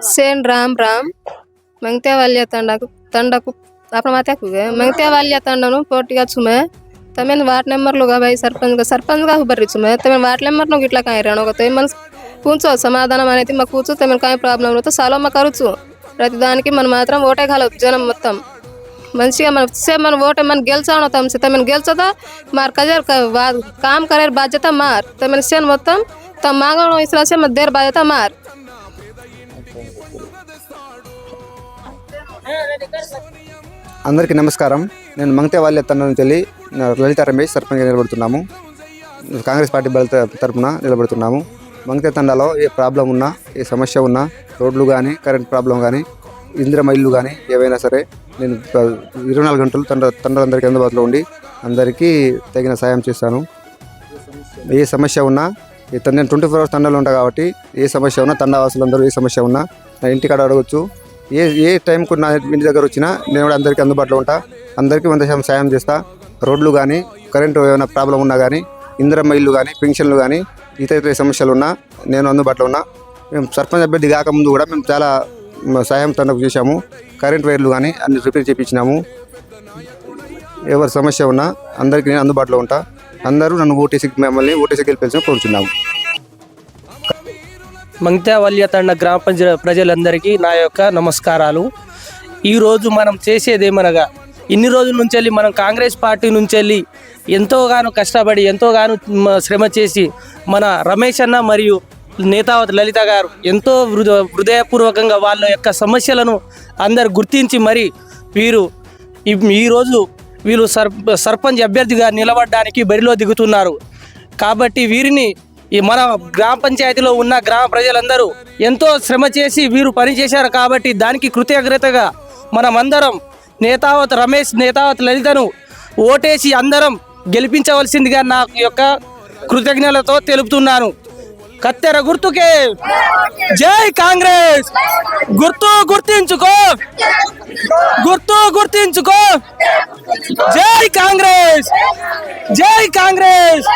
सेन राम राम मंगते वालिया तंडा तंडा को अपना माता को गए मंगते वालिया तंडा नु पोटिगा छुमे तमेन वार्ड नंबर लोग भाई सरपंच का सरपंच का बर्री छुमे तमेन वार्ड नंबर नो గిట్లా కాయ రాను ఒక తేమన్ కూర్చో సమాధానం అనేది మాకు కూర్చో తమన్ కాయ ప్రాబ్లం ఉంటే సాలో మా కరుచు ప్రతి దానికి మనం మాత్రం ఓటే కాలదు జనం మొత్తం మంచిగా మన సే మన ఓటే మన గెలిచాను తమ తమన్ గెలిచదా మార్ కజర్ కామ్ కరే బాధ్యత మార్ తమన్ సేన్ మొత్తం తమ మాగం ఇస్లాసే మన దేర్ బాధ్యత మార్ అందరికీ నమస్కారం. నేను మంగతేవాల్య తన తెలి నా లలిత రమేష్ సర్పంచ్గా నిలబడుతున్నాము. కాంగ్రెస్ పార్టీ బల తరపున నిలబడుతున్నాము. మంగతే తండాలో ఏ ప్రాబ్లం ఉన్నా ఏ సమస్య ఉన్నా రోడ్లు కానీ కరెంట్ ప్రాబ్లం కానీ ఇంద్రమైళ్ళు కానీ ఏవైనా సరే నేను ఇరవై నాలుగు గంటలు తండ తండ్రులందరికీ అందుబాటులో ఉండి అందరికీ తగిన సాయం చేస్తాను. ఏ సమస్య ఉన్నా నేను ట్వంటీ ఫోర్ అవర్స్ తండాలో ఉంటా కాబట్టి ఏ సమస్య ఉన్నా అందరూ ఏ సమస్య ఉన్నా నా ఇంటికాడ అడగచ్చు. ఏ ఏ టైంకు నా ఇంటి దగ్గర వచ్చినా నేను కూడా అందరికీ అందుబాటులో ఉంటా. అందరికీ వంద శాతం సాయం చేస్తా. రోడ్లు కానీ కరెంటు ఏమైనా ప్రాబ్లం ఉన్నా కానీ ఇందిరమ్మ ఇల్లు కానీ పెన్షన్లు కానీ ఇతర ఇతర సమస్యలు ఉన్నా నేను అందుబాటులో ఉన్నా. మేము సర్పంచ్ అభ్యర్థి కాకముందు కూడా మేము చాలా సాయం తనకు చేశాము. కరెంట్ వైర్లు కానీ అన్ని రిపేర్ చేయించినాము ఎవరి సమస్య ఉన్నా అందరికీ నేను అందుబాటులో ఉంటా. అందరూ నన్ను ఓటేసి మిమ్మల్ని ఓటేసి గెలిపించడం కోరుచున్నాము. మంగ్తావల్య తండ గ్రామ పంచాయతీ ప్రజలందరికీ నా యొక్క నమస్కారాలు. ఈరోజు మనం చేసేది ఏమనగా ఇన్ని రోజుల నుంచి వెళ్ళి మనం కాంగ్రెస్ పార్టీ నుంచి వెళ్ళి ఎంతోగానో కష్టపడి ఎంతోగానో శ్రమ చేసి మన రమేష్ అన్న మరియు నేతావతి లలిత గారు ఎంతో హృద హృదయపూర్వకంగా వాళ్ళ యొక్క సమస్యలను అందరు గుర్తించి మరి వీరు ఈ- ఈరోజు వీళ్ళు సర్ సర్పంచ్ అభ్యర్థిగా నిలబడడానికి బరిలో దిగుతున్నారు. కాబట్టి వీరిని ఈ మన గ్రామ పంచాయతీలో ఉన్న గ్రామ ప్రజలందరూ ఎంతో శ్రమ చేసి వీరు పనిచేశారు కాబట్టి దానికి కృతజ్ఞతగా మనమందరం నేతావత్ రమేష్ నేతావత్ లలితను ఓటేసి అందరం గెలిపించవలసిందిగా నా యొక్క కృతజ్ఞతలతో తెలుపుతున్నాను. కత్తెర గుర్తుకే. జై కాంగ్రెస్! గుర్తు గుర్తించుకో! గుర్తు గుర్తించుకో! ಕಾಂಗ್ರೆಸ್ ಜೈ ಕಾಂಗ್ರೆಸ್